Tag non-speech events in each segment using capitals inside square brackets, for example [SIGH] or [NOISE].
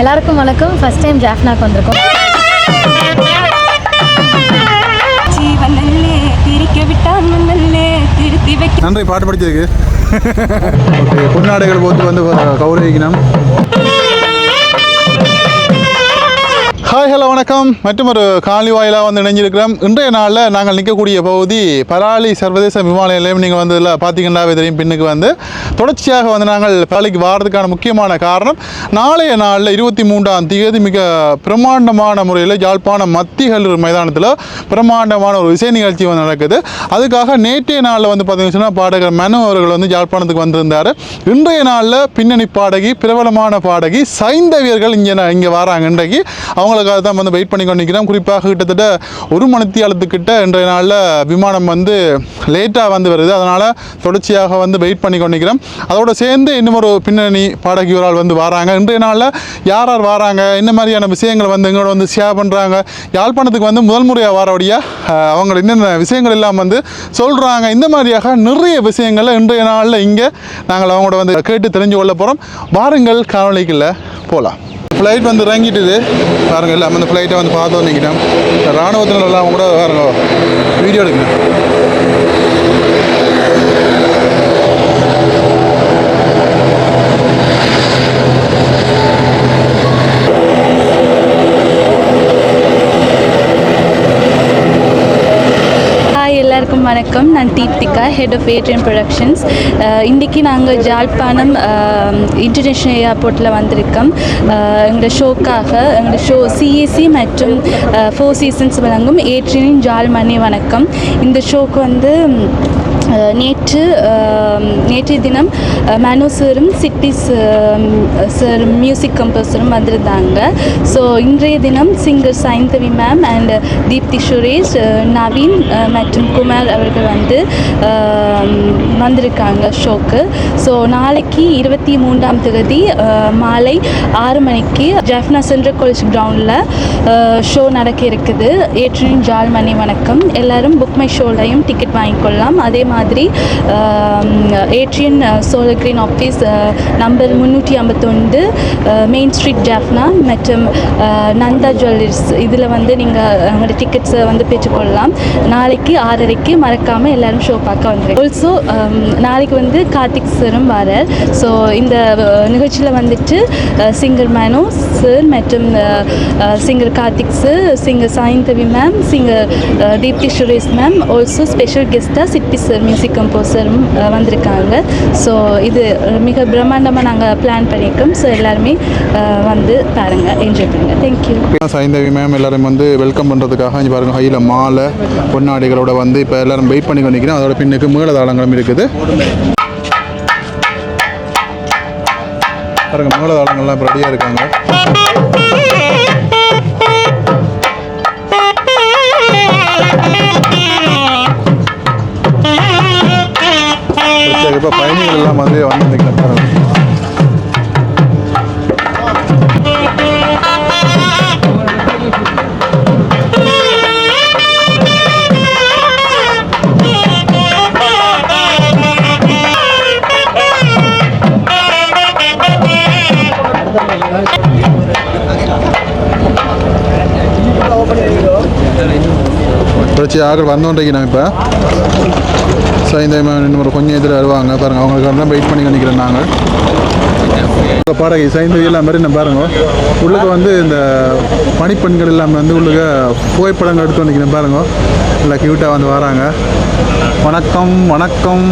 எல்லாருக்கும் வணக்கம். First time ஜாஃப்னாக்கு வந்திருக்கோம். நன்றி பாட்டு படிச்சதுக்கு [LAUGHS] பொன்னாடைகள் போட்டு வந்து கௌரவிக்கணும். ஹாய் ஹலோ வணக்கம். மற்றும் ஒரு காலி வாயிலாக வந்து இணைஞ்சிருக்கிறோம். இன்றைய நாளில் நாங்கள் நிற்கக்கூடிய பகுதி பலாலி சர்வதேச விமான நிலையம் நீங்கள் வந்து இதில் பார்த்தீங்கன்னாவே தெரியும் பின்னுக்கு வந்து. தொடர்ச்சியாக வந்து நாங்கள் பலாலிக்கு வாரதுக்கான முக்கியமான காரணம் நாளைய நாளில் இருபத்தி மூன்றாம் தேதி மிக பிரம்மாண்டமான முறையில் யாழ்ப்பாணம் மத்திய கல்லூரி மைதானத்தில் பிரம்மாண்டமான ஒரு இசை நிகழ்ச்சி வந்து நடக்குது. அதுக்காக நேற்றைய நாளில் வந்து பார்த்தீங்கன்னா சொன்னால் பாடகர் மனு அவர்கள் வந்து யாழ்ப்பாணத்துக்கு வந்திருந்தார். இன்றைய நாளில் பின்னணி பாடகி பிரபலமான பாடகி சைந்தவியர்கள் இங்கே இங்கே வராங்க இன்றைக்கு. அவங்களுக்காக தான் வந்து வெயிட் பண்ணி கொண்டிருக்கிறோம். குறிப்பாக கிட்டத்தட்ட ஒரு மணித்தியாலத்துக்கிட்ட இன்றைய நாளில் விமானம் வந்து லேட்டாக வந்து வருது. அதனால் தொடர்ச்சியாக வந்து வெயிட் பண்ணி கொண்டிருக்கிறோம். அதோடு சேர்ந்து இன்னும் ஒரு பின்னணி பாடகி ஒரு ஆள் வந்து வராங்க. இன்றைய நாளில் யார் யார் வராங்க? என்ன மாதிரியான விஷயங்களை வந்து எங்களோட வந்து ஷேர் பண்ணுறாங்க யாழ்ப்பாணத்துக்கு வந்து முதல் முறையாக வரக்கூடிய அவங்க என்னென்ன விஷயங்கள் எல்லாம் வந்து சொல்கிறாங்க இந்த மாதிரியாக நிறைய விஷயங்களை இன்றைய நாளில் இங்கே நாங்கள் அவங்களோட வந்து கேட்டு தெரிஞ்சு கொள்ள போகிறோம் வாருங்கள் காணொலிக்குள்ள போகலாம் ஃப்ளைட் வந்து இறங்கிட்டுது. பாருங்கள் எல்லாம் அந்த ஃப்ளைட்டை வந்து பார்த்து வந்தீங்கன்னா ராணுவத்தினர் எல்லாம் கூட பாருங்க வீடியோ எடுக்கணும். வணக்கம். நான் Deepthika head of Adrian productions இன்றைக்கி நாங்கள் ஜாழ்ப்பாணம் இன்டர்நேஷ்னல் ஏர்போர்ட்டில் வந்திருக்கோம். எங்களோட ஷோக்காக எங்களோட ஷோ சிஏசி மற்றும் ஃபோர் சீசன்ஸ் வழங்கும் ஏட்ரியனின் ஜாழ்மணி வணக்கம். இந்த ஷோக்கு வந்து நேற்று நேற்றைய தினம் அஹ், மனு சாரும் சிட்டி சார் மியூசிக் கம்போசரும் வந்திருந்தாங்க. ஸோ இன்றைய தினம் singer Saindhavi ma'am and Deepthi Suresh Naveen மற்றும் குமார் அவர்கள் வந்து வந்திருக்காங்க ஷோக்கு. ஸோ நாளைக்கு இருபத்தி மூன்றாம் தேதி மாலை ஆறு மணிக்கு ஜெஃப்னா சென்ட்ரல் காலேஜ் கிரவுண்டில் ஷோ நடக்க இருக்குது. ஏற்றின் ஜால் மணி வணக்கம். எல்லாரும் புக் மை ஷோலையும் டிக்கெட் வாங்கிக்கொள்ளலாம் அதே மாதிரி Adrian solar green office number முந்நூற்றி ஐம்பத்தொன்று மெயின் ஸ்ட்ரீட் ஜாஃப்னா மற்றும் நந்தா ஜுவல்லர்ஸ் இதில் வந்து நீங்கள் உங்களோட டிக்கெட்ஸை வந்து பெற்றுக்கொள்ளலாம். நாளைக்கு ஆறரைக்கு மறக்காமல் எல்லோரும் ஷோ பார்க்க வந்துடுங்க ஆல்சோ நாளைக்கு வந்து கார்த்திக் சரும் வரார். ஸோ இந்த நிகழ்ச்சியில் வந்துட்டு சிங்கர் மேனோ சார் மற்றும் singer Karthik sir singer Saindhavi ma'am singer Deepthi Suresh ma'am also special கெஸ்ட்டாக சிற்பி சார் மியூசிக் கம்போசரும் வந்திருக்காங்க. ஸோ இது மிக பிரம்மாண்டமாக நாங்கள் பிளான் பண்ணியிருக்கோம். ஸோ எல்லாருமே வந்து பாருங்கள் என்ஜாய் பண்ணுங்கள் தேங்க்யூ சைந்தவி மேம் எல்லாரும் வந்து வெல்கம் பண்ணுறதுக்காக இங்கே பாருங்கள் கையில் மாலை பொன்னாடிகளோட வந்து இப்போ எல்லாரும் வெயிட் பண்ணி கொண்டிருக்கிறோம் அதோட பின்னுக்கு மேலதாளங்களும் இருக்குது. பாருங்கள் மேலதாளங்கள்லாம் இப்போ ரெடியாக இருக்காங்க. இப்போ பயணிகள் எல்லாம் வந்து வந்து பாருங்க தொடர்ச்சியாக வந்தோன்றைக்கு இப்போ. ஸோ இன்னும் ஒரு கொஞ்சம் இதில் வருவாங்க. பாருங்கள் அவங்களுக்காக தான் வெயிட் பண்ணி நினைக்கிறேன் நாங்கள். இப்போ பாடகை சைந்தவி எல்லாம் மாதிரி நான் பாருங்க. உள்ளுக்கு வந்து இந்த பணிப்பெண்கள் எல்லாம் வந்து உள்ளுக்கு புகைப்படங்கள் எடுத்து வந்திக்கிறேன் பாருங்க. நல்லா க்யூட்டாக வந்து வராங்க. வணக்கம் வணக்கம்.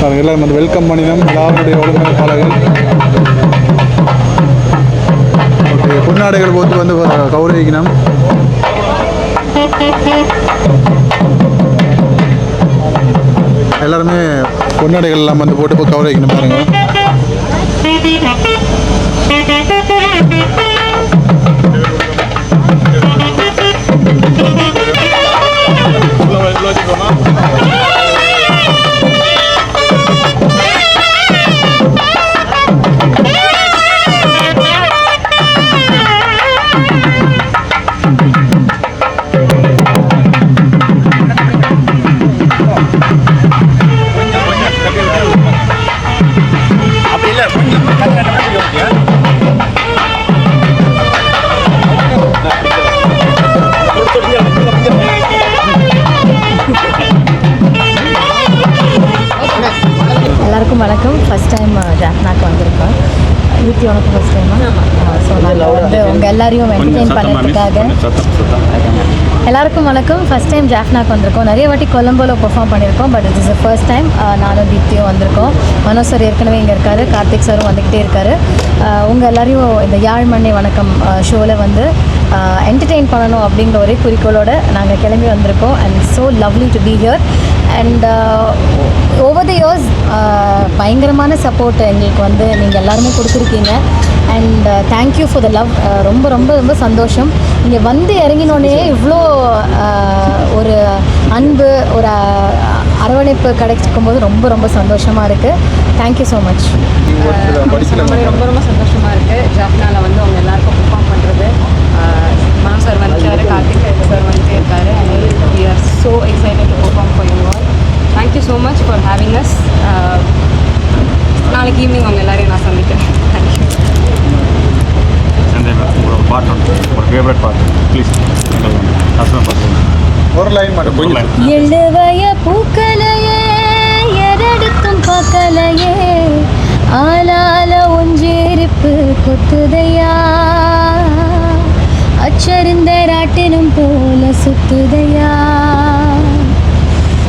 பாருங்க எல்லாரும் வந்து வெல்கம் பண்ணினோம். எல்லாருடைய பாடகை ஓகே பொன்னாடைகள் போட்டு வந்து கௌரவிக்கணும். எல்லாருமே பொன்னாடைகள் எல்லாம் வந்து போட்டு போய் கவர் வைக்கணும் பாருங்க. உங்கள் எல்லாரையும் என்டர்டெயின் பண்ணுறதுக்காக எல்லாருக்கும் வணக்கம். ஃபஸ்ட் டைம் ஜாஃப்னாக்கு வந்திருக்கோம். நிறைய வாட்டி கொலம்போவில் பெர்ஃபார்ம் பண்ணியிருக்கோம் பட் இட்ஸ் ஃபர்ஸ்ட் டைம் நானும் தீப்தியும் வந்திருக்கோம். மனோஜ் சார் ஏற்கனவே இங்கே இருக்காரு. கார்த்திக் சாரும் வந்துக்கிட்டே இருக்காரு. உங்கள் எல்லாரையும் இந்த யாழ்மண்ணை வணக்கம் ஷோவில் வந்து என்டர்டெயின் பண்ணணும் அப்படிங்கிற ஒரே குறிக்கோளோட நாங்கள் கிளம்பி வந்திருக்கோம். And so lovely to be here and over the years பயங்கரமான சப்போர்ட் எங்களுக்கு வந்து நீங்கள் எல்லாருமே கொடுத்துருக்கீங்க. And thank you for the love ரொம்ப ரொம்ப ரொம்ப சந்தோஷம். இங்கே வந்து இறங்கினோடனே இவ்வளோ uh, ஒரு அன்பு ஒரு uh, அரவணைப்பு கிடைக்கும் போது ரொம்ப ரொம்ப சந்தோஷமாக இருக்குது தேங்க்யூ ஸோ மச் ரொம்ப ரொம்ப சந்தோஷமாக இருக்குது ஜாஃப்னாவில் வந்து அவங்க எல்லாருக்கும் பெர்ஃபார்ம் பண்ணுறது மனோ சார் வந்துட்டாரு கார்த்திக் சார் வந்துட்டே இருக்காரு. And we are so excited to perform all thank you so much for having as நாளைக்கு ஈவினிங் அவங்க எல்லாரையும் நான் சந்திக்கிறேன். தேங்க்யூ உங்களோட பாட்டு ஒரு ஃபேவரட் பாட்டு ப்ளீஸ் ஒரு லைன் மட்டும் line. எழுவய பூக்கலையே எரடுத்தும் பார்க்கலையே. ஆளால ஒஞ்சேரிப்பு கொத்துதையா. அச்சருந்த ராட்டினும் போல சுத்துதையா.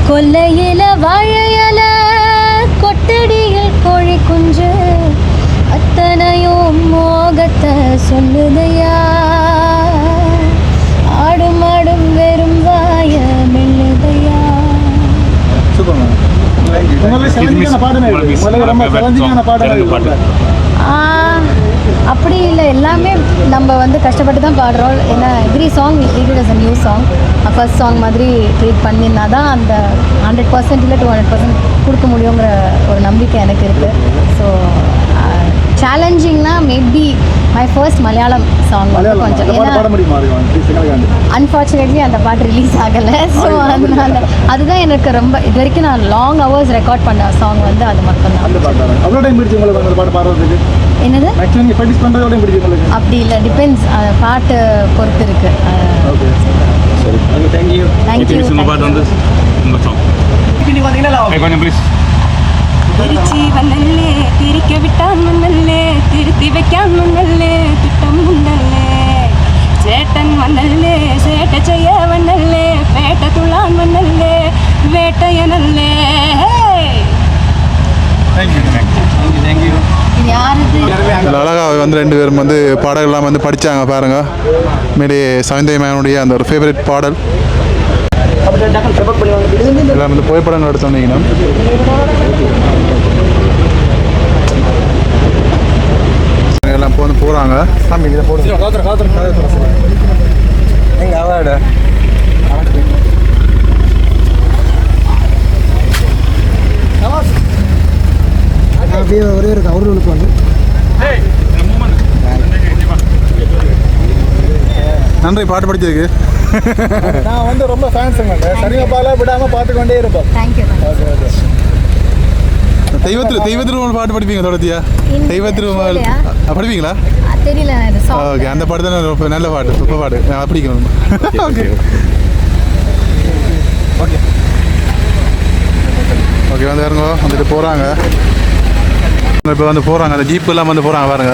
கொல்லையில வாழையல கொட்டடியில் கோழி குஞ்சு. அத்தனையும் மோகத்தை சொல்லுதையா ஆடும் ஆடும் வெறும் வாய மெல்லுதையா அப்படி இல்லை. எல்லாமே நம்ம வந்து கஷ்டப்பட்டு தான் பாடுறோம். ஏன்னா every song treat as a new song first song மாதிரி ட்ரீட் பண்ணினா தான் அந்த ஹண்ட்ரட் பர்சன்ட் இல்லை டூ ஹண்ட்ரட் பர்சன்ட் கொடுக்க முடியுங்கிற ஒரு நம்பிக்கை எனக்கு இருக்குது so சேலஞ்சிங்னா maybe my first Malayalam song வந்து கொஞ்சம் அன்ஃபார்ச்சுனேட்லி அந்த பாட்டு ரிலீஸ் ஆகலை ஸோ அதனால அதுதான் எனக்கு ரொம்ப இது வரைக்கும் நான் லாங் ஹவர்ஸ் ரெக்கார்ட் பண்ண சாங் வந்து அது மட்டும்தான் என்னது அப்படி இல்லை டிபெண்ட்ஸ் பாட்டு பொறுத்து இருக்கு தேங்க்யூ தேங்க்யூ பிரிச்சு வந்தல்லே பிரிக்க விட்டான் வந்தல்லே திருத்தி வைக்கான் வந்தல்லே திட்டம் உண்டல்லே சேட்டன் வந்தல்லே சேட்டை செய்ய வந்தல்லே பேட்டை துளான் வந்தல்லே வேட்டையனல்லே அழகாக வந்து ரெண்டு பேரும் வந்து பாடல்கள்லாம் வந்து படித்தாங்க பாருங்கள் மாரி சவிந்தை மேனுடைய அந்த ஒரு ஃபேவரட் பாடல். எல்லாம் வந்து புகைப்படங்கள் எடுத்து வந்தீங்கன்னா எல்லாம் போந்து போகிறாங்க சாமி இதை போடுங்க எங்க அவாட அப்படியே ஒரே ஒரு அவர்களுக்கு வந்து. நன்றி பாட்டு படிச்சதுக்கு. [LAUGHS] நான் வந்து ரொம்ப ஃபேன்ஸுங்க சரிங்கப்பால விடாமல் பார்த்துக்கொண்டே இருப்போம். தேங்க்யூ தெய்வத்தில் தெய்வத்திருமல் பாட்டு படிப்பீங்க தொடர்த்தியா? ஷோலையா? படிப்பீங்களா? தெரியல ஓகே அந்த பாட்டு தானே ரொம்ப நல்ல பாட்டு சூப்பர் பாட்டு. நான் படிக்கணும் ஓகே ஓகே ஓகே வந்து பாருங்க வந்துட்டு போகிறாங்க இப்போ வந்து போகிறாங்க அந்த ஜீப் எல்லாம் வந்து போகிறாங்க பாருங்க.